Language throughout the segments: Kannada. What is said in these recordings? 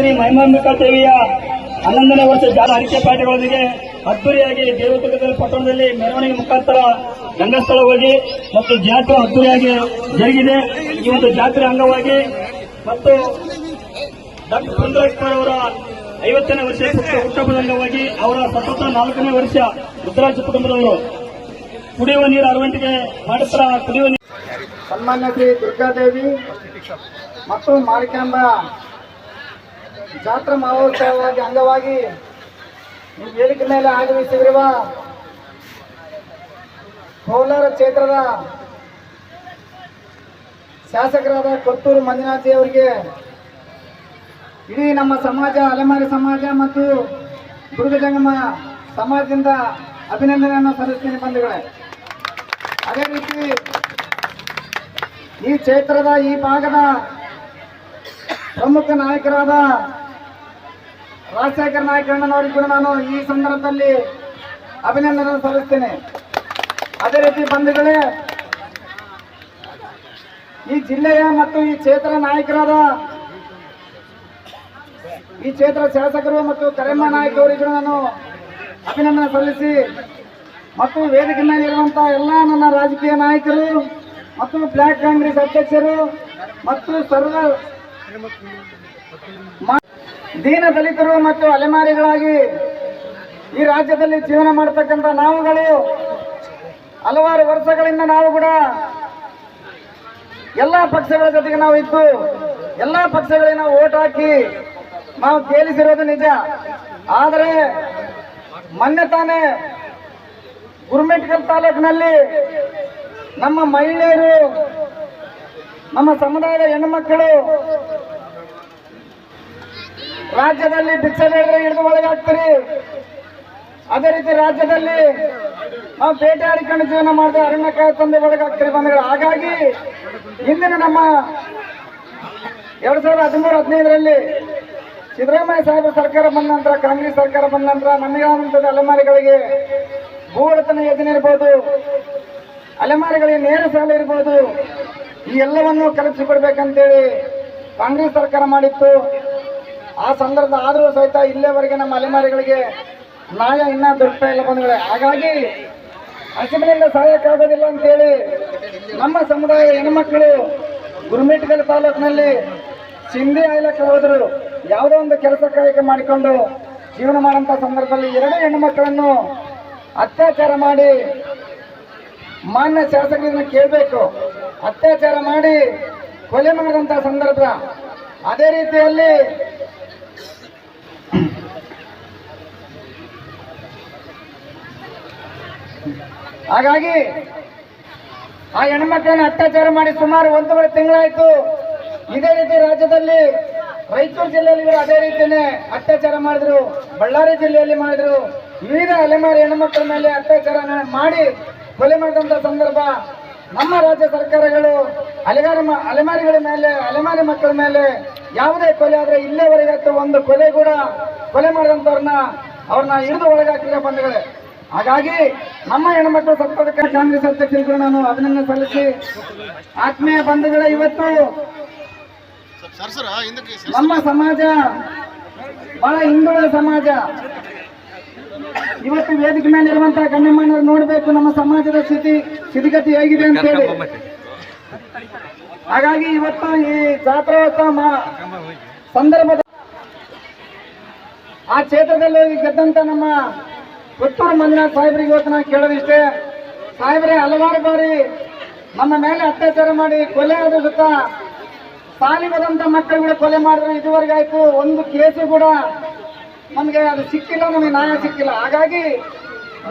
ಶ್ರೀ ಮಹಿಮಾಂಬಿಕಾ ದೇವಿಯ ಹನ್ನೊಂದನೇ ವರ್ಷ ಜಾಲ ಹರಿಕೆ ಪಾಠಗಳೊಂದಿಗೆ ಅದ್ದೂರಿಯಾಗಿ ದೇವದುರ್ಗದಲ್ಲಿ ಪಟ್ಟಣದಲ್ಲಿ ಮೆರವಣಿಗೆ ಮುಖಾಂತರ ರಂಗಸ್ಥಳ ಹೋಗಿ ಮತ್ತು ಜಾತ್ರೆ ಅದ್ದೂರಿಯಾಗಿ ಜರುಗಿದೆ. ಈ ಒಂದು ಜಾತ್ರೆ ಅಂಗವಾಗಿ ಮತ್ತು ಡಾಕ್ಟರ್ ಸುಂದರೇಶ್ವರ ಅವರ ಐವತ್ತನೇ ವರ್ಷ ಹುಟ್ಟಹಬ್ಬದ ಅಂಗವಾಗಿ ಅವರ ಸತತ ನಾಲ್ಕನೇ ವರ್ಷ ರುದ್ರಾಜ ಕುಟುಂಬದವರು ಕುಡಿಯುವ ನೀರು ಅರವಟ್ಟಿಗೆ ಮಾಡಿಸ್ತಾರ ಕುಡಿಯುವ ನೀರು. ಸನ್ಮಾನ್ಯ ಶ್ರೀ ದುರ್ಗಾದೇವಿ ಮತ್ತು ಮಾರಿಕಾಂಬ ಜಾತ್ರಾ ಮಹೋತ್ಸವವಾಗಿ ಅಂಗವಾಗಿ ನಿಮ್ಮ ವೇದಿಕೆ ಮೇಲೆ ಆಗಮಿಸಿರುವ ಕೋಲಾರ ಕ್ಷೇತ್ರದ ಶಾಸಕರಾದ ಕೊತ್ತೂರು ಮಂಜುನಾಥಿ ಅವರಿಗೆ ಇಡೀ ನಮ್ಮ ಸಮಾಜ, ಅಲೆಮಾರಿ ಸಮಾಜ ಮತ್ತು ದುರ್ಗ ಜಂಗಮ ಸಮಾಜದಿಂದ ಅಭಿನಂದನೆಯನ್ನು ಸಲ್ಲಿಸ್ತೀನಿ ಬಂಧುಗಳೇ. ಅದೇ ರೀತಿ ಈ ಕ್ಷೇತ್ರದ ಈ ಭಾಗದ ಪ್ರಮುಖ ನಾಯಕರಾದ ರಾಜಶೇಖರ ನಾಯಕಣ್ಣನವರಿಗೆ ಕೂಡ ನಾನು ಈ ಸಂದರ್ಭದಲ್ಲಿ ಅಭಿನಂದನೆ ಸಲ್ಲಿಸ್ತೇನೆ. ಅದೇ ರೀತಿ ಬಂಧುಗಳೇ, ಈ ಜಿಲ್ಲೆಯ ಮತ್ತು ಈ ಕ್ಷೇತ್ರ ನಾಯಕರಾದ ಈ ಕ್ಷೇತ್ರ ಶಾಸಕರು ಮತ್ತು ಕರೆಮ್ಮ ನಾಯಕ್ ನಾನು ಅಭಿನಂದನೆ ಸಲ್ಲಿಸಿ ಮತ್ತು ವೇದಿಕೆ ಮೇಲೆ ಇರುವಂತಹ ಎಲ್ಲ ನನ್ನ ರಾಜಕೀಯ ನಾಯಕರು ಮತ್ತು ಬ್ಲಾಕ್ ಕಾಂಗ್ರೆಸ್ ಅಧ್ಯಕ್ಷರು ಮತ್ತು ಸರ್ವ ದೀನ ದಲಿತರು ಮತ್ತು ಅಲೆಮಾರಿಗಳಾಗಿ ಈ ರಾಜ್ಯದಲ್ಲಿ ಜೀವನ ಮಾಡತಕ್ಕಂಥ ನಾವುಗಳು ಹಲವಾರು ವರ್ಷಗಳಿಂದ ನಾವು ಕೂಡ ಎಲ್ಲ ಪಕ್ಷಗಳ ಜೊತೆಗೆ ನಾವು ಇದ್ದು, ಎಲ್ಲ ಪಕ್ಷಗಳಿಗೆ ನಾವು ಓಟ್ ಹಾಕಿ ನಾವು ಕೇಳಿಸಿರೋದು ನಿಜ. ಆದರೆ ಮೊನ್ನೆ ತಾನೇ ಗುರುಮೆಟ್ಕಲ್ ತಾಲೂಕಿನಲ್ಲಿ ನಮ್ಮ ಮಹಿಳೆಯರು, ನಮ್ಮ ಸಮುದಾಯದ ಹೆಣ್ಣುಮಕ್ಕಳು ರಾಜ್ಯದಲ್ಲಿ ಬೇಡರೆ ಹಿಡಿದು ಒಳಗಾಗ್ತೀರಿ. ಅದೇ ರೀತಿ ರಾಜ್ಯದಲ್ಲಿ ನಾವು ಬೇಟೆ ಆಡಿಕೊಂಡು ಜೀವನ ಮಾಡಿದ್ರೆ ಅರಣ್ಯಕಾಯ ತಂದೆ ಒಳಗಾಗ್ತೀರಿ ಬಂಧುಗಳು. ಹಾಗಾಗಿ ಇಂದಿನ ನಮ್ಮ ಎರಡ್ ಸಾವಿರದ ಹದಿಮೂರು ಹದಿನೈದರಲ್ಲಿ ಸಿದ್ದರಾಮಯ್ಯ ಸಾಹೇಬರ ಸರ್ಕಾರ ಬಂದ ನಂತರ, ಕಾಂಗ್ರೆಸ್ ಸರ್ಕಾರ ಬಂದ ನಂತರ ನಮಗಾದಂತಹ ಅಲೆಮಾರಿಗಳಿಗೆ ಭೂಗಡತನ ಯೋಜನೆ ಇರ್ಬೋದು, ಅಲೆಮಾರಿಗಳಿಗೆ ನೇರ ಸಾಲ ಇರ್ಬೋದು, ಈ ಎಲ್ಲವನ್ನು ಕಲ್ಪಿಸಿಕೊಡ್ಬೇಕಂತೇಳಿ ಕಾಂಗ್ರೆಸ್ ಸರ್ಕಾರ ಮಾಡಿತ್ತು. ಆ ಸಂದರ್ಭ ಆದರೂ ಸಹಿತ ಇಲ್ಲೇವರೆಗೆ ನಮ್ಮ ಅಲೆಮಾರಿಗಳಿಗೆ ನ್ಯಾಯ ಇನ್ನೂ ದೊರಕ್ತಾ ಇಲ್ಲ ಬಂಧುಗಳೇ. ಹಾಗಾಗಿ ಹಸಿವಿನಿಂದ ಸಹಾಯಕ್ಕಾಗೋದಿಲ್ಲ ಅಂತೇಳಿ ನಮ್ಮ ಸಮುದಾಯ ಹೆಣ್ಮಕ್ಳು ಗುರುಮಿಟ್ಗಲ್ ತಾಲೂಕಿನಲ್ಲಿ ಸಿಂಧಿ ಆಯ್ಲಕ್ಕೆ ಹೋದರು. ಯಾವುದೋ ಒಂದು ಕೆಲಸ ಕಾರ್ಯಕ್ಕೆ ಮಾಡಿಕೊಂಡು ಜೀವನ ಮಾಡುವಂಥ ಸಂದರ್ಭದಲ್ಲಿ ಎರಡು ಹೆಣ್ಣುಮಕ್ಕಳನ್ನು ಅತ್ಯಾಚಾರ ಮಾಡಿ ಮಾನ್ಯ ಶಾಸಕರನ್ನ ಕೇಳಬೇಕು. ಅತ್ಯಾಚಾರ ಮಾಡಿ ಕೊಲೆ ಮಾಡಿದಂಥ ಸಂದರ್ಭ. ಅದೇ ರೀತಿಯಲ್ಲಿ ಹಾಗಾಗಿ ಆ ಹೆಣ್ಮಕ್ಳನ್ನ ಅತ್ಯಾಚಾರ ಮಾಡಿ ಸುಮಾರು ಒಂದೂವರೆ ತಿಂಗಳಾಯ್ತು. ಇದೇ ರೀತಿ ರಾಜ್ಯದಲ್ಲಿ ರಾಯಚೂರು ಜಿಲ್ಲೆಯಲ್ಲಿ ಅದೇ ರೀತಿಯೇ ಅತ್ಯಾಚಾರ ಮಾಡಿದ್ರು, ಬಳ್ಳಾರಿ ಜಿಲ್ಲೆಯಲ್ಲಿ ಮಾಡಿದ್ರು. ವಿವಿಧ ಅಲೆಮಾರಿ ಹೆಣ್ಮಕ್ಳ ಮೇಲೆ ಅತ್ಯಾಚಾರ ಮಾಡಿ ಕೊಲೆ ಮಾಡಿದಂಥ ಸಂದರ್ಭ ನಮ್ಮ ರಾಜ್ಯ ಸರ್ಕಾರಗಳು ಅಲೆಗಾರ ಅಲೆಮಾರಿಗಳ ಮೇಲೆ, ಅಲೆಮಾರಿ ಮಕ್ಕಳ ಮೇಲೆ ಯಾವುದೇ ಕೊಲೆ ಆದ್ರೆ ಇಲ್ಲೇವರೆಗಾಯ್ತು ಒಂದು ಕೊಲೆ ಕೂಡ ಕೊಲೆ ಮಾಡಿದಂಥವ್ರನ್ನ ಅವ್ರನ್ನ ಹಿಡಿದು ಒಳಗಾಕಿಲ್ಲ ಬಂಧುಗಳೇ. ಹಾಗಾಗಿ ನಮ್ಮ ಹೆಣ್ಮಕ್ಳು ಸತ್ತೋದಕ್ಕೆ ಕಾಂಗ್ರೆಸ್ ಅಧ್ಯಕ್ಷರಿಗೂ ನಾನು ಅಭಿನಂದನೆ ಸಲ್ಲಿಸಿ ಆತ್ಮೀಯ ಬಂಧುಗಳೇ ಇವತ್ತು ನಮ್ಮ ಸಮಾಜ ಬಹಳ ಹಿಂದುಳಿದ ಸಮಾಜ. ಇವತ್ತು ವೇದಿಕೆ ಮೇಲೆ ಇರುವಂತಹ ಗಣ್ಯಮಾನ್ಯರು ನೋಡಬೇಕು ನಮ್ಮ ಸಮಾಜದ ಸ್ಥಿತಿ ಸ್ಥಿತಿಗತಿ ಹೇಗಿದೆ ಅಂತ ಹೇಳಿ. ಹಾಗಾಗಿ ಇವತ್ತು ಈ ಜಾತ್ರೋತ್ಸವ ಸಂದರ್ಭದ ಆ ಕ್ಷೇತ್ರದಲ್ಲಿ ಗೆದ್ದಂತ ನಮ್ಮ ಪುತ್ತೂರು ಮಂಜುನಾಥ್ ಸಾಹೇಬರಿಗೆ ಇವತ್ತು ನಾನು ಕೇಳೋದಿಷ್ಟೇ. ಸಾಹೇಬ್ರೆ, ಹಲವಾರು ಬಾರಿ ನಮ್ಮ ಮೇಲೆ ಅತ್ಯಾಚಾರ ಮಾಡಿ ಕೊಲೆ ಆದ ಸುತ್ತ ಸಾಲಿ ಮಕ್ಕಳುಗಳು ಕೊಲೆ ಮಾಡಿದ್ರು ಇದುವರೆಗೆ ಆಯ್ತು. ಒಂದು ಕೇಸು ಕೂಡ ನಮಗೆ ಅದು ಸಿಕ್ಕಿಲ್ಲ, ನಮಗೆ ನ್ಯಾಯ ಸಿಕ್ಕಿಲ್ಲ. ಹಾಗಾಗಿ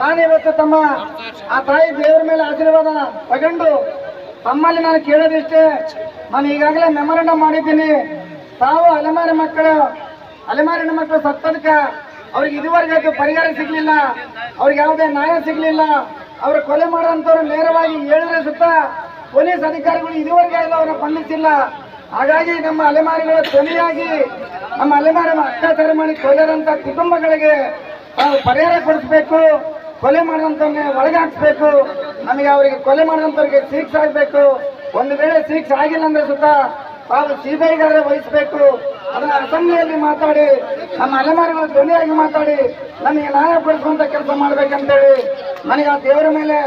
ನಾನಿವತ್ತು ತಮ್ಮ ಆ ತಾಯಿ ದೇವರ ಮೇಲೆ ಆಶೀರ್ವಾದ ತಗೊಂಡು ತಮ್ಮಲ್ಲಿ ನಾನು ಕೇಳೋದಿಷ್ಟೇ, ನಾನು ಈಗಾಗಲೇ ಮೆಮೊರಂಡಮ್ ಮಾಡಿದ್ದೀನಿ. ತಾವು ಅಲೆಮಾರಿ ಮಕ್ಕಳು ಅಲೆಮಾರಿನ ಮಕ್ಕಳು ಸತ್ತದಕ್ಕೆ ಅವ್ರಿಗೆ ಇದುವರೆಗೆ ಪರಿಹಾರ ಸಿಗ್ಲಿಲ್ಲ? ಅವ್ರಿಗೆ ಯಾವುದೇ ನ್ಯಾಯ ಸಿಗ್ಲಿಲ್ಲ? ಅವ್ರು ಕೊಲೆ ಮಾಡೋಂಥವ್ರು ನೇರವಾಗಿ ಹೇಳಿದ್ರೆ ಸುತ್ತ ಪೊಲೀಸ್ ಅಧಿಕಾರಿಗಳು ಇದುವರೆಗೆ ಎಲ್ಲ ಅವರ ಬಂಧಿಸಿಲ್ಲ. ಹಾಗಾಗಿ ನಮ್ಮ ಅಲೆಮಾರಿಗಳ ಧ್ವನಿಯಾಗಿ, ನಮ್ಮ ಅಲೆಮಾರಿ ಅತ್ಯಾಚಾರ ಮಾಡಿ ಕೊಲೆದಂತ ಕುಟುಂಬಗಳಿಗೆ ನಾವು ಪರಿಹಾರ ಕೊಡಿಸ್ಬೇಕು. ಕೊಲೆ ಮಾಡಿದಂಥವ್ರನ್ನ ಒಳಗೆ ಹಾಕ್ಸ್ಬೇಕು. ನಮಗೆ ಅವರಿಗೆ ಕೊಲೆ ಮಾಡಿದಂಥವ್ರಿಗೆ ಶಿಕ್ಷೆ ಆಗಬೇಕು. ಒಂದು ವೇಳೆ ಶಿಕ್ಷೆ ಆಗಿಲ್ಲ ಅಂದ್ರೆ ಸುತ್ತ ತಾವು ಸಿಬಿಐಗಾದ್ರೆ ವಹಿಸಬೇಕು. ಅದನ್ನ ಅಸೆಂಬ್ಲಿಯಲ್ಲಿ ಮಾತಾಡಿ, ನಮ್ಮ ಅಲೆಮಾರಿಗಳ ಧ್ವನಿಯಾಗಿ ಮಾತಾಡಿ, ನಮಗೆ ನ್ಯಾಯ ಕೊಡಿಸುವಂತ ಕೆಲಸ ಮಾಡ್ಬೇಕಂತೇಳಿ ನನಗೆ ಆ ದೇವರ ಮೇಲೆ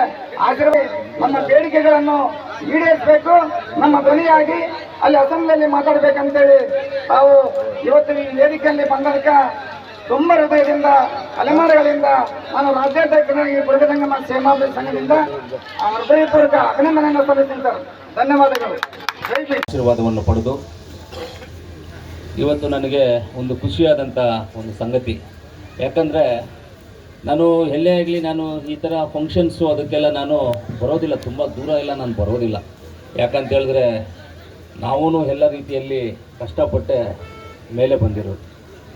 ಆಗಿರುವ ನಮ್ಮ ಬೇಡಿಕೆಗಳನ್ನು ಈಡೇರಿಸಬೇಕು. ನಮ್ಮ ಧ್ವನಿಯಾಗಿ ಅಲ್ಲಿ ಅಸೆಂಬ್ಲಿಯಲ್ಲಿ ಮಾತಾಡ್ಬೇಕಂತೇಳಿ ತಾವು ಇವತ್ತು ಈ ವೇದಿಕೆಯಲ್ಲಿ ಬಂದದಕ್ಕೆ ತುಂಬಾ ಹೃದಯದಿಂದ, ಅಲೆಮಾರಿಗಳಿಂದ ನಾನು ರಾಜ್ಯಾಧ್ಯಕ್ಷರಾಗಿ ಬುಡಗದಂಗಮ ಸೇಮಾಭಿ ಸಂಘದಿಂದ ಹೃದಯಪೂರ್ವಕ ಅಭಿನಂದನೆಯನ್ನು ಸಲ್ಲಿಸಿದ್ದ ಧನ್ಯವಾದಗಳು. ಆಶೀರ್ವಾದವನ್ನು ಪಡೆದು ಇವತ್ತು ನನಗೆ ಒಂದು ಖುಷಿಯಾದಂಥ ಒಂದು ಸಂಗತಿ. ಯಾಕಂದರೆ ನಾನು ಎಲ್ಲೇ ಆಗಲಿ ನಾನು ಈ ಥರ ಫಂಕ್ಷನ್ಸು ಅದಕ್ಕೆಲ್ಲ ನಾನು ಬರೋದಿಲ್ಲ, ತುಂಬ ದೂರ ಎಲ್ಲ ನಾನು ಬರೋದಿಲ್ಲ. ಯಾಕಂತ ಹೇಳಿದ್ರೆ ನಾವೂ ಎಲ್ಲ ರೀತಿಯಲ್ಲಿ ಕಷ್ಟಪಟ್ಟೆ ಮೇಲೆ ಬಂದಿರೋದು.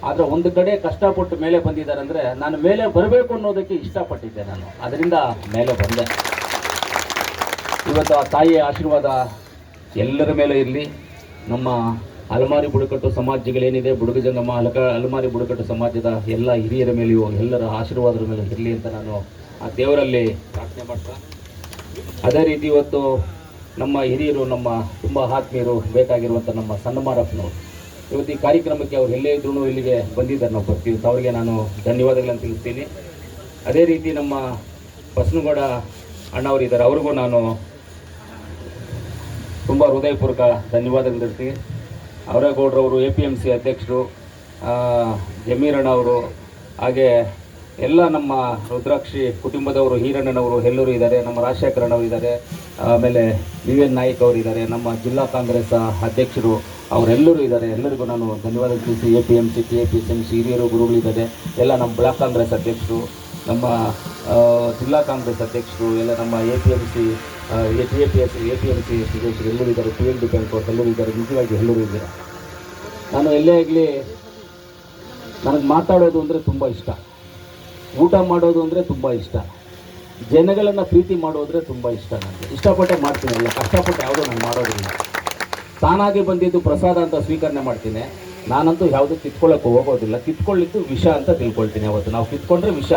ಆದರೆ ಒಂದು ಕಡೆ ಕಷ್ಟಪಟ್ಟು ಮೇಲೆ ಬಂದಿದ್ದಾರೆ ಅಂದರೆ ನಾನು ಮೇಲೆ ಬರಬೇಕು ಅನ್ನೋದಕ್ಕೆ ಇಷ್ಟಪಟ್ಟಿದ್ದೆ ನಾನು. ಅದರಿಂದ ಮೇಲೆ ಬಂದೆ. ಇವತ್ತು ಆ ತಾಯಿಯ ಆಶೀರ್ವಾದ ಎಲ್ಲರ ಮೇಲೆ ಇರಲಿ. ನಮ್ಮ ಅಲಮಾರಿ ಬುಡಕಟ್ಟು ಸಮಾಜಗಳೇನಿದೆ ಬುಡುಗ ಜಂಗಮ, ಅಲಕ, ಅಲಮಾರಿ ಬುಡಕಟ್ಟು ಸಮಾಜದ ಎಲ್ಲ ಹಿರಿಯರ ಮೇಲೆಯೂ, ಎಲ್ಲರ ಆಶೀರ್ವಾದದ ಮೇಲೆ ಇರಲಿ ಅಂತ ನಾನು ಆ ದೇವರಲ್ಲಿ ಪ್ರಾರ್ಥನೆ ಮಾಡ್ತಾ. ಅದೇ ರೀತಿ ಇವತ್ತು ನಮ್ಮ ಹಿರಿಯರು, ನಮ್ಮ ತುಂಬ ಆತ್ಮೀಯರು ಬೇಕಾಗಿರುವಂಥ ನಮ್ಮ ಸಣ್ಣಮಾರಪ್ಪನವರು ಇವತ್ತು ಈ ಕಾರ್ಯಕ್ರಮಕ್ಕೆ ಅವ್ರು ಎಲ್ಲೇ ಇದ್ರೂ ಇಲ್ಲಿಗೆ ಬಂದಿದ್ದಾರೆ ನಾವು ಬರ್ತೀವಿ. ಅವರಿಗೆ ನಾನು ಧನ್ಯವಾದಗಳನ್ನು ತಿಳಿಸ್ತೀನಿ. ಅದೇ ರೀತಿ ನಮ್ಮ ಬಸನಗೌಡ ಅಣ್ಣವರಿದ್ದಾರೆ ಅವ್ರಿಗೂ ನಾನು ತುಂಬ ಹೃದಯಪೂರ್ವಕ ಧನ್ಯವಾದಗಳು ತಿಳಿಸ್ತೀನಿ. ಅವರೇಗೌಡ್ರವರು ಎ ಪಿ ಎಂ ಸಿ ಅಧ್ಯಕ್ಷರು ಜಮೀರಣ್ಣವರು ಹಾಗೆ ಎಲ್ಲ ನಮ್ಮ ರುದ್ರಾಕ್ಷಿ ಕುಟುಂಬದವರು, ಹೀರಣ್ಣನವರು ಎಲ್ಲರೂ ಇದ್ದಾರೆ. ನಮ್ಮ ರಾಜಶೇಖರಣ್ಣವರು ಇದ್ದಾರೆ. ಆಮೇಲೆ ವಿ ಎನ್ ನಾಯಕ್ ಅವರು ಇದ್ದಾರೆ ನಮ್ಮ ಜಿಲ್ಲಾ ಕಾಂಗ್ರೆಸ್ ಅಧ್ಯಕ್ಷರು ಅವರೆಲ್ಲರೂ ಇದ್ದಾರೆ. ಎಲ್ಲರಿಗೂ ನಾನು ಧನ್ಯವಾದ ತಿಳಿಸಿ. A P M C, K P M C, ಹಿರಿಯರು ಗುರುಗಳಿದ್ದಾರೆ ಎಲ್ಲ ನಮ್ಮ ಬ್ಲಾಕ್ ಕಾಂಗ್ರೆಸ್ ಅಧ್ಯಕ್ಷರು, ನಮ್ಮ ಜಿಲ್ಲಾ ಕಾಂಗ್ರೆಸ್ ಅಧ್ಯಕ್ಷರು, ಎಲ್ಲ ನಮ್ಮ A P M C A P A P S, A P M C ಸದಸ್ಯರು ಎಲ್ಲರೂ ಇದ್ದಾರೆ. ಪಿ ಎಲ್ ಡಿ ಬ್ಯಾಂಕ್ ಅವರು ಎಲ್ಲರೂ ಇದ್ದಾರೆ. ನಿಜವಾಗಿ ಎಲ್ಲರೂ ಇದ್ದಾರೆ. ನಾನು ಎಲ್ಲೇ ಆಗಲಿ ನನಗೆ ಮಾತಾಡೋದು ಅಂದರೆ ತುಂಬ ಇಷ್ಟ. ಊಟ ಮಾಡೋದು ಅಂದರೆ ತುಂಬ ಇಷ್ಟ. ಜನಗಳನ್ನು ಪ್ರೀತಿ ಮಾಡೋದ್ರೆ ತುಂಬ ಇಷ್ಟ ನನಗೆ ಇಷ್ಟಪಟ್ಟೆ ಮಾಡ್ತೀನಿ ಅಲ್ಲ, ಕಷ್ಟಪಟ್ಟು ಯಾವುದೂ ನಾನು ಮಾಡೋದಿಲ್ಲ. ತಾನಾಗಿ ಬಂದಿದ್ದು ಪ್ರಸಾದ ಅಂತ ಸ್ವೀಕರಣೆ ಮಾಡ್ತೀನಿ. ನಾನಂತೂ ಯಾವುದೂ ಕಿತ್ಕೊಳ್ಳೋಕೆ ಹೋಗೋದಿಲ್ಲ. ಕಿತ್ಕೊಳ್ಳಿದ್ದು ವಿಷ ಅಂತ ತಿಳ್ಕೊಳ್ತೀನಿ ಅವತ್ತು. ನಾವು ಕಿತ್ಕೊಂಡ್ರೆ ವಿಷ.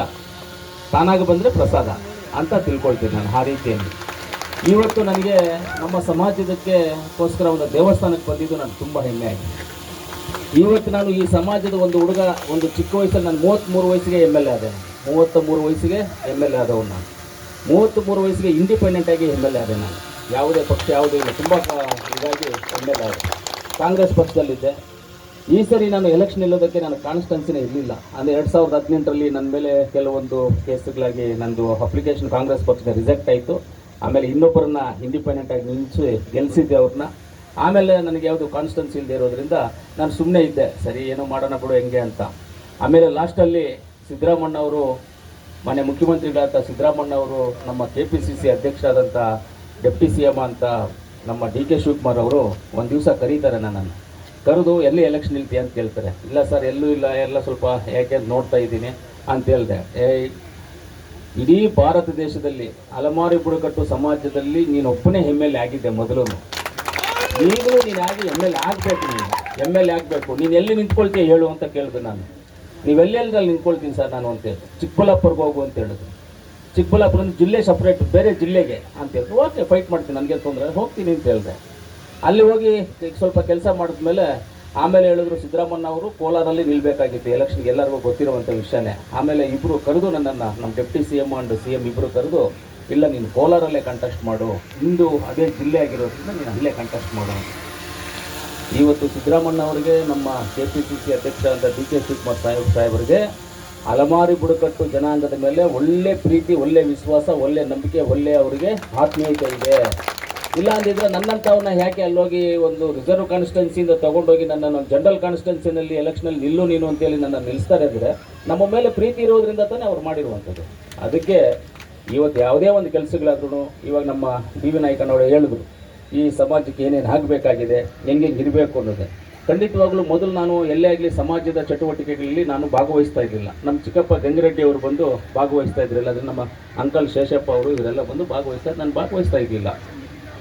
ತಾನಾಗಿ ಬಂದರೆ ಪ್ರಸಾದ ಅಂತ ತಿಳ್ಕೊಳ್ತೀನಿ ನಾನು ಆ ರೀತಿಯಲ್ಲಿ. ಇವತ್ತು ನನಗೆ ನಮ್ಮ ಸಮಾಜದಕ್ಕೆಗೋಸ್ಕರ ಒಂದು ದೇವಸ್ಥಾನಕ್ಕೆ ಬಂದಿದ್ದು ನನಗೆ ತುಂಬ ಹೆಮ್ಮೆ ಆಗಿದೆ. ಇವತ್ತು ನಾನು ಈ ಸಮಾಜದ ಒಂದು ಹುಡುಗ, ಒಂದು ಚಿಕ್ಕ ವಯಸ್ಸಲ್ಲಿ ನಾನು ಮೂವತ್ತ್ಮೂರು ವಯಸ್ಸಿಗೆ ಎಂ ಎಲ್ ಎ ಆದೆ. ಮೂವತ್ತ ಮೂರು ವಯಸ್ಸಿಗೆ ಎಂ ಎಲ್ ಎ ಆದವನು ನಾನು. ಮೂವತ್ತ್ ಮೂರು ವಯಸ್ಸಿಗೆ ಇಂಡಿಪೆಂಡೆಂಟ್ ಆಗಿ ಎಂ ಎಲ್ ಎ ಆದೆ ನಾನು. ಯಾವುದೇ ಪಕ್ಷ, ಯಾವುದೇ ಇಲ್ಲ. ತುಂಬ ಇದಾಗಿ ಎಂ ಎಲ್ ಎ ಆದೆ. ಕಾಂಗ್ರೆಸ್ ಪಕ್ಷದಲ್ಲಿದ್ದೆ. ಈ ಸರಿ ನಾನು ಎಲೆಕ್ಷನ್ ಇಲ್ಲೋದಕ್ಕೆ ನಾನು ಕಾನ್ಸ್ಟೆನ್ಸಿನೇ ಇರಲಿಲ್ಲ. ಅಂದರೆ ಎರಡು ಸಾವಿರದ ಹದಿನೆಂಟರಲ್ಲಿ ನನ್ನ ಮೇಲೆ ಕೆಲವೊಂದು ಕೇಸುಗಳಾಗಿ ನಂದು ಅಪ್ಲಿಕೇಶನ್ ಕಾಂಗ್ರೆಸ್ ಪಕ್ಷದ ರಿಜೆಕ್ಟ್ ಆಯಿತು. ಆಮೇಲೆ ಇನ್ನೊಬ್ಬರನ್ನ ಇಂಡಿಪೆಂಡೆಂಟ್ ಆಗಿ ನಿಲ್ಲಿಸಿ ಗೆಲ್ಲಿಸಿದ್ದೆ ಅವ್ರನ್ನ. ಆಮೇಲೆ ನನಗೆ ಯಾವುದು ಕಾನ್ಸ್ಟೆನ್ಸಿ ಇಲ್ಲದೆ ಇರೋದ್ರಿಂದ ನಾನು ಸುಮ್ಮನೆ ಇದ್ದೆ. ಸರಿ, ಏನೋ ಮಾಡೋಣ ಬಿಡು, ಹೆಂಗೆ ಅಂತ. ಆಮೇಲೆ ಲಾಸ್ಟಲ್ಲಿ ಸಿದ್ದರಾಮಣ್ಣ ಅವರು ಮನೆ ಮುಖ್ಯಮಂತ್ರಿಗಳಾದ ಸಿದ್ದರಾಮಣ್ಣ ಅವರು ನಮ್ಮ ಕೆ ಪಿ ಸಿ ಸಿ ಅಧ್ಯಕ್ಷರಾದಂಥ ಡೆಪ್ಟಿ ಸಿ ಎಂ ಅಂತ ನಮ್ಮ ಡಿ ಕೆ ಶಿವಕುಮಾರ್ ಅವರು ಒಂದು ದಿವಸ ಕರೀತಾರೆ ನನ್ನನ್ನು. ಕರೆದು, ಎಲ್ಲಿ ಎಲೆಕ್ಷನ್ ನಿಲ್ತೀಯ ಅಂತ ಕೇಳ್ತಾರೆ. ಇಲ್ಲ ಸರ್, ಎಲ್ಲೂ ಇಲ್ಲ, ಎಲ್ಲ ಸ್ವಲ್ಪ ಯಾಕೆ ನೋಡ್ತಾ ಇದ್ದೀನಿ ಅಂತ ಹೇಳಿದೆ. ಏ, ಇಡೀ ಭಾರತ ದೇಶದಲ್ಲಿ, ಅಲಮಾರಿ ಬುಡಕಟ್ಟು ಸಮಾಜದಲ್ಲಿ ನೀನು ಒಬ್ಬನೇ ಎಂ ಎಲ್ ಎ ಆಗಿದ್ದೆ ಮೊದಲು. ಈಗಲೂ ನೀನು ಆಗಿ ಎಂ ಎಲ್ ಎ ಆಗಬೇಕು ನೀನು. ಎಂ ಎಲ್ ಎ ಆಗಬೇಕು. ನೀನು ಎಲ್ಲಿ ನಿಂತ್ಕೊಳ್ತೀಯ ಹೇಳು ಅಂತ ಕೇಳಿದೆ ನಾನು. ನೀವೆಲ್ಲೆಲ್ದಲ್ಲಿ ನಿಂತ್ಕೊಳ್ತೀನಿ ಸರ್ ನಾನು ಅಂತ ಹೇಳಿದ್ರು ಚಿಕ್ಕಬಳ್ಳಾಪುರಕ್ಕೆ ಹೋಗು ಅಂತ ಹೇಳಿದ್ರು. ಚಿಕ್ಕಬಳ್ಳಾಪುರ ಅಂದ್ರೆ ಜಿಲ್ಲೆ ಸಪ್ರೇಟ್ ಬೇರೆ ಜಿಲ್ಲೆಗೆ ಅಂತ ಹೇಳಿದ್ರು. ಓಕೆ ಫೈಟ್ ಮಾಡ್ತೀನಿ, ನನಗೆ ತೊಂದರೆ ಹೋಗ್ತೀನಿ ಅಂತ ಹೇಳಿದೆ. ಅಲ್ಲಿ ಹೋಗಿ ಈಗ ಸ್ವಲ್ಪ ಕೆಲಸ ಮಾಡಿದ್ಮೇಲೆ ಆಮೇಲೆ ಹೇಳಿದ್ರು ಸಿದ್ದರಾಮಣ್ಣ ಅವರು, ಕೋಲಾರಲ್ಲಿ ನಿಲ್ಬೇಕಾಗಿತ್ತು. ಎಲೆಕ್ಷನ್ಗೆ ಎಲ್ಲರಿಗೂ ಗೊತ್ತಿರುವಂಥ ವಿಷಯನೇ. ಆಮೇಲೆ ಇಬ್ಬರು ಕರೆದು ನನ್ನನ್ನು ನಮ್ಮ deputy C M and C M ಇಬ್ಬರು ಕರೆದು, ಇಲ್ಲ, ನೀನು ಕೋಲಾರಲ್ಲೇ ಕಂಟೆಸ್ಟ್ ಮಾಡು. ಇಂದು ಅದೇ ಜಿಲ್ಲೆ ಆಗಿರೋದ್ರಿಂದ ನೀನು ಅಲ್ಲೇ ಕಂಟೆಸ್ಟ್ ಮಾಡು. ಇವತ್ತು ಸಿದ್ದರಾಮಣ್ಣ ಅವರಿಗೆ, ನಮ್ಮ ಕೆ ಪಿ ಸಿ ಸಿ ಅಧ್ಯಕ್ಷ ಅಂತ ಡಿ ಕೆ ಶಿವಕುಮಾರ್ ಸಾಹೇಬ್ ಸಾಹೇಬರಿಗೆ ಅಲಮಾರಿ ಬುಡಕಟ್ಟು ಜನಾಂಗದ ಮೇಲೆ ಒಳ್ಳೆ ಪ್ರೀತಿ, ಒಳ್ಳೆ ವಿಶ್ವಾಸ, ಒಳ್ಳೆ ನಂಬಿಕೆ, ಒಳ್ಳೆ ಅವರಿಗೆ ಆತ್ಮೀಯತೆ ಇದೆ. ಇಲ್ಲ ಅಂದಿದ್ರೆ ನನ್ನಂಥವನ್ನ ಯಾಕೆ ಅಲ್ಲೋಗಿ ಒಂದು ರಿಸರ್ವ್ ಕಾನ್ಸ್ಟಿಟ್ಯೂನ್ಸಿಯಿಂದ ತಗೊಂಡೋಗಿ ನನ್ನನ್ನು ಜನರಲ್ ಕಾನ್ಸ್ಟಿಟ್ಯೂನ್ಸಿನಲ್ಲಿ ಎಲೆಕ್ಷನಲ್ಲಿ ನಿಲ್ಲು ನೀನು ಅಂತೇಳಿ ನನ್ನ ನಿಲ್ಲಿಸ್ತಾರೆ ಅಂದರೆ ನಮ್ಮ ಮೇಲೆ ಪ್ರೀತಿ ಇರೋದ್ರಿಂದ ತಾನೇ ಅವ್ರು ಮಾಡಿರುವಂಥದ್ದು. ಅದಕ್ಕೆ ಇವತ್ತು ಯಾವುದೇ ಒಂದು ಕೆಲಸಗಳಾದ್ರೂ, ಇವಾಗ ನಮ್ಮ ಬಿ ವಿ ನಾಯ್ಕನವರು ಹೇಳಿದ್ರು ಈ ಸಮಾಜಕ್ಕೆ ಏನೇನು ಆಗಬೇಕಾಗಿದೆ ಹೆಂಗೆ ಇರಬೇಕು ಅನ್ನೋದೇ. ಖಂಡಿತವಾಗ್ಲೂ ಮೊದಲು ನಾನು ಎಲ್ಲೇ ಆಗಲಿ ಸಮಾಜದ ಚಟುವಟಿಕೆಗಳಲ್ಲಿ ನಾನು ಭಾಗವಹಿಸ್ತಾ ಇರಲಿಲ್ಲ ನಮ್ಮ ಚಿಕ್ಕಪ್ಪ ಗಂಗಿರೆಡ್ಡಿ ಅವರು ಬಂದು ಭಾಗವಹಿಸ್ತಾ ಇದ್ರಲ್ಲ ಅಂದರೆ ನಮ್ಮ ಅಂಕಲ್ ಶೇಷಪ್ಪ ಅವರು ಇವರೆಲ್ಲ ಬಂದು ಭಾಗವಹಿಸ್ತಾ ನಾನು ಭಾಗವಹಿಸ್ತಾ ಇರಲಿಲ್ಲ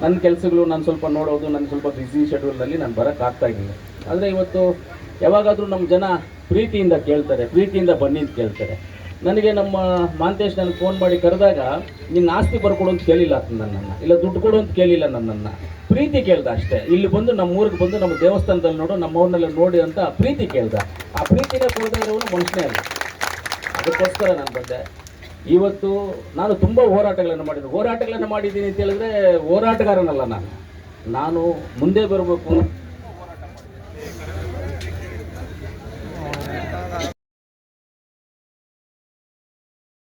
ನನ್ನ ಕೆಲಸಗಳು ನಾನು ಸ್ವಲ್ಪ ನೋಡೋದು ನನ್ನ ಸ್ವಲ್ಪ ಬ್ಯುಸಿ ಶೆಡ್ಯೂಲ್ನಲ್ಲಿ ನಾನು ಬರೋಕ್ಕಾಗ್ತಾ ಇರಲಿಲ್ಲ ಆದರೆ ಇವತ್ತು ಯಾವಾಗಾದರೂ ನಮ್ಮ ಜನ ಪ್ರೀತಿಯಿಂದ ಕೇಳ್ತಾರೆ, ಪ್ರೀತಿಯಿಂದ ಬನ್ನಿ ಅಂತ ಕೇಳ್ತಾರೆ. ನನಗೆ ನಮ್ಮ ಮಾಂತೇಶ್ ನನಗೆ ಫೋನ್ ಮಾಡಿ ಕರೆದಾಗ ನಿನ್ನ ಆಸ್ತಿ ಬರ್ಕೊಡು ಅಂತ ಕೇಳಿಲ್ಲ ನನ್ನನ್ನು. ಇಲ್ಲ ದುಡ್ಡು ಕೊಡು ಅಂತ ಕೇಳಿಲ್ಲ ನನ್ನನ್ನು. ಪ್ರೀತಿ ಕೇಳ್ದ ಅಷ್ಟೇ. ಇಲ್ಲಿ ಬಂದು ನಮ್ಮ ಊರಿಗೆ ಬಂದು ನಮ್ಮ ದೇವಸ್ಥಾನದಲ್ಲಿ ನೋಡು, ನಮ್ಮ ಊರಿನೆಲ್ಲ ನೋಡಿ ಅಂತ ಪ್ರೀತಿ ಕೇಳ್ದ. ಆ ಪ್ರೀತಿನೇ ಕೊಡದೇ ಇರೋನು ಮನುಷ್ಯನೇ ಅಲ್ಲ. ಅದಕ್ಕೋಸ್ಕರ ನಾನು ಬಂದೆ. ಇವತ್ತು ನಾನು ತುಂಬ ಹೋರಾಟಗಳನ್ನು ಮಾಡಿದ್ದೀನಿ ಹೋರಾಟಗಳನ್ನು ಮಾಡಿದ್ದೀನಿ ಅಂತ ಹೇಳಿದ್ರೆ ಹೋರಾಟಗಾರನಲ್ಲ ನಾನು. ನಾನು ಮುಂದೆ ಬರಬೇಕು.